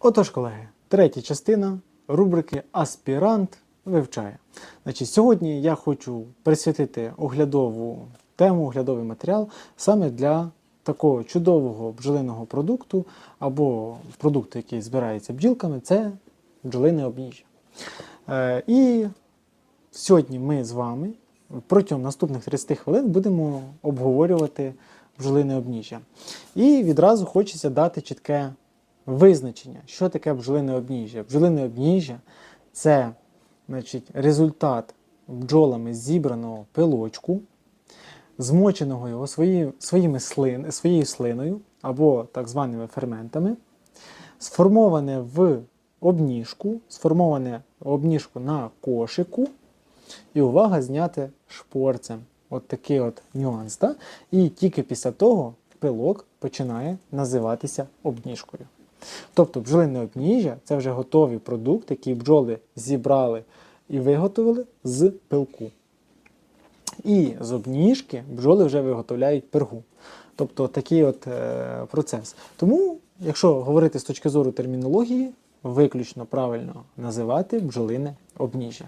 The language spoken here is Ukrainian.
Отож, колеги, третя частина рубрики Аспірант вивчає. Значить, сьогодні я хочу присвятити оглядову тему, оглядовий матеріал саме для такого чудового бджолиного продукту або продукту, який збирається бджілками, це бджолине обніжжя. Е, і сьогодні ми з вами протягом наступних 30 хвилин будемо обговорювати бджолине обніжжя. І відразу хочеться дати чітке визначення, що таке бджолине обніжжя. Бджолине обніжжя це значить, результат бджолами зібраного пилочку, змоченого його свої, своїми слин, своєю слиною або так званими ферментами, сформоване в обніжку, сформоване обніжку на кошику, і увага зняти шпорцем. От такий от нюанс. Да? І тільки після того пилок починає називатися обніжкою. Тобто бджолине обніжжя це вже готовий продукт, який бджоли зібрали і виготовили з пилку. І з обніжки бджоли вже виготовляють пергу. Тобто такий от е, процес. Тому, якщо говорити з точки зору термінології, виключно правильно називати бджолине обніжжя.